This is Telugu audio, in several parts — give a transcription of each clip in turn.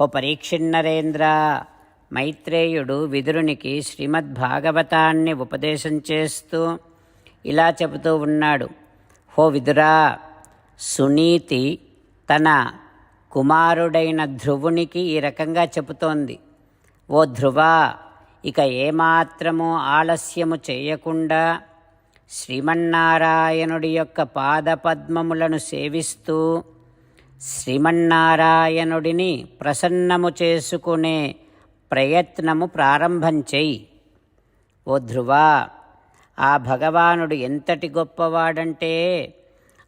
ఓ పరీక్షిన్నరేంద్ర మైత్రేయుడు విదురునికి శ్రీమద్భాగవతాన్ని ఉపదేశం చేస్తూ ఇలా చెబుతూ ఉన్నాడు. హో విదురా సునీతి తన కుమారుడైన ధ్రువునికి ఈ రకంగా చెబుతోంది. ఓ ధ్రువ ఇక ఏమాత్రము ఆలస్యము చేయకుండా శ్రీమన్నారాయణుడి యొక్క పాదపద్మములను సేవిస్తూ శ్రీమన్నారాయణుడిని ప్రసన్నము చేసుకునే ప్రయత్నము ప్రారంభం చెయ్యి. ఓ ధ్రువ ఆ భగవానుడు ఎంతటి గొప్పవాడంటే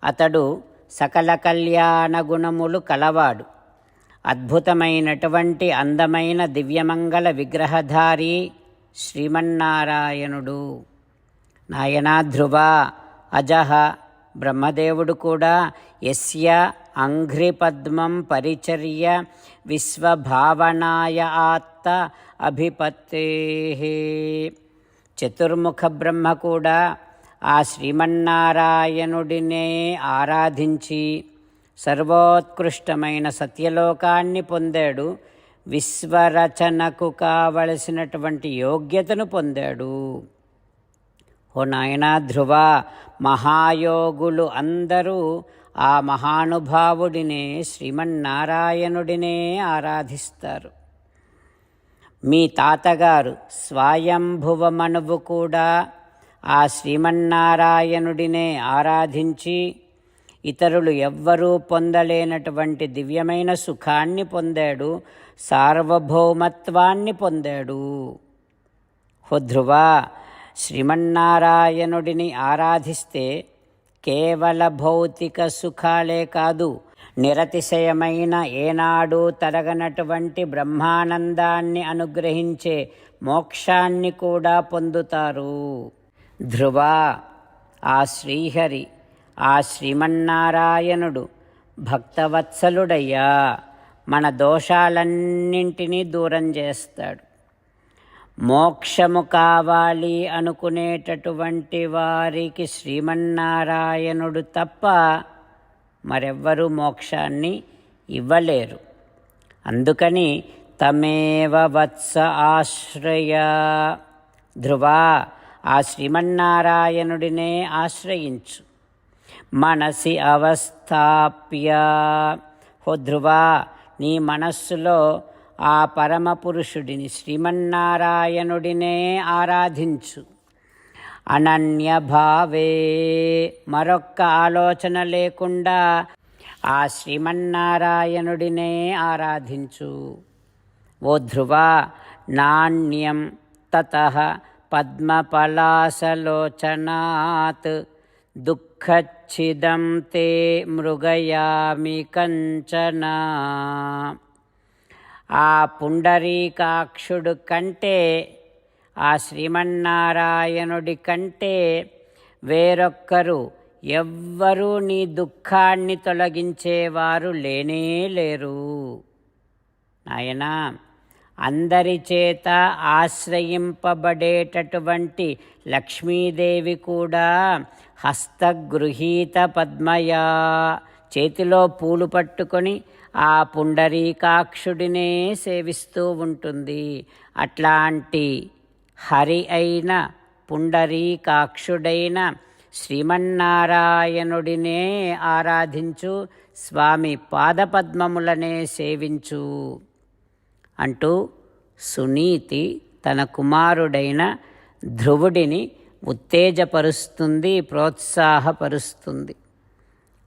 అతడు సకల కళ్యాణ గుణములు కలవాడు. అద్భుతమైనటువంటి అందమైన దివ్యమంగళ విగ్రహధారి శ్రీమన్నారాయణుడు. నాయనా ధ్రువ అజహ బ్రహ్మదేవుడు కూడా యస్య అంఘ్రిపద్మం పరిచర్య విశ్వభావనాయ ఆత్త అభిపత్తే. చతుర్ముఖ బ్రహ్మ కూడా ఆ శ్రీమన్నారాయణుడినే ఆరాధించి సర్వోత్కృష్టమైన సత్యలోకాన్ని పొందాడు. విశ్వరచనకు కావలసినటువంటి యోగ్యతను పొందాడు. ఓ నాయనా ధ్రువ మహాయోగులు అందరూ ఆ మహానుభావుడినే శ్రీమన్నారాయణుడినే ఆరాధిస్తారు. మీ తాతగారు స్వయంభువమణువు కూడా ఆ శ్రీమన్నారాయణుడినే ఆరాధించి ఇతరులు ఎవ్వరూ పొందలేనటువంటి దివ్యమైన సుఖాన్ని పొందాడు సార్వభౌమత్వాన్ని పొందాడు. హో ధ్రువ శ్రీమన్నారాయణుడిని ఆరాధిస్తే కేవల భౌతిక సుఖాలే కాదు నిరతిశయమైన ఏనాడు తరగనటువంటి బ్రహ్మానందాన్ని అనుగ్రహించే మోక్షాన్ని కూడా పొందుతారు. ధ్రువ ఆ శ్రీహరి ఆ శ్రీమన్నారాయణుడు భక్తవత్సలుడయ్యా మన దోషాలన్నింటినీ దూరం చేస్తాడు. మోక్షము కావాలి అనుకునేటటువంటి వారికి శ్రీమన్నారాయణుడు తప్ప మరెవ్వరూ మోక్షాన్ని ఇవ్వలేరు. అందుకని తమేవ వత్స ఆశ్రయ. ధ్రువ ఆ శ్రీమన్నారాయణుడినే ఆశ్రయించు. మనసి అవస్థాప్య. హో ధ్రువ నీ మనస్సులో ఆ పరమపురుషుడిని శ్రీమన్నారాయణుడినే ఆరాధించు. అనన్యభావే. మరొక్క ఆలోచన లేకుండా ఆ శ్రీమన్నారాయణుడినే ఆరాధించు. ఓ ధ్రువ నాణ్యం తత పద్మపలాసలోచనాత్. దుఃఖచ్చిదం తే మృగయామి కంచనా. ఆ పుండరీకాక్షుడు కంటే ఆ శ్రీమన్నారాయణుడి కంటే వేరొక్కరు ఎవ్వరూ నీ దుఃఖాన్ని తొలగించేవారు లేనే లేరు. నాయనా అందరి చేత ఆశ్రయింపబడేటటువంటి లక్ష్మీదేవి కూడా హస్తగృహీత పద్మయా. చేతిలో పూలు పట్టుకొని ఆ పుండరీకాక్షుడినే సేవిస్తూ ఉంటుంది. అట్లాంటి హరి అయిన పుండరీకాక్షుడైన శ్రీమన్నారాయణుడినే ఆరాధించు స్వామి పాదపద్మములనే సేవించు అంటూ సునీతి తన కుమారుడైన ధ్రువుడిని ఉత్తేజపరుస్తుంది ప్రోత్సాహపరుస్తుంది.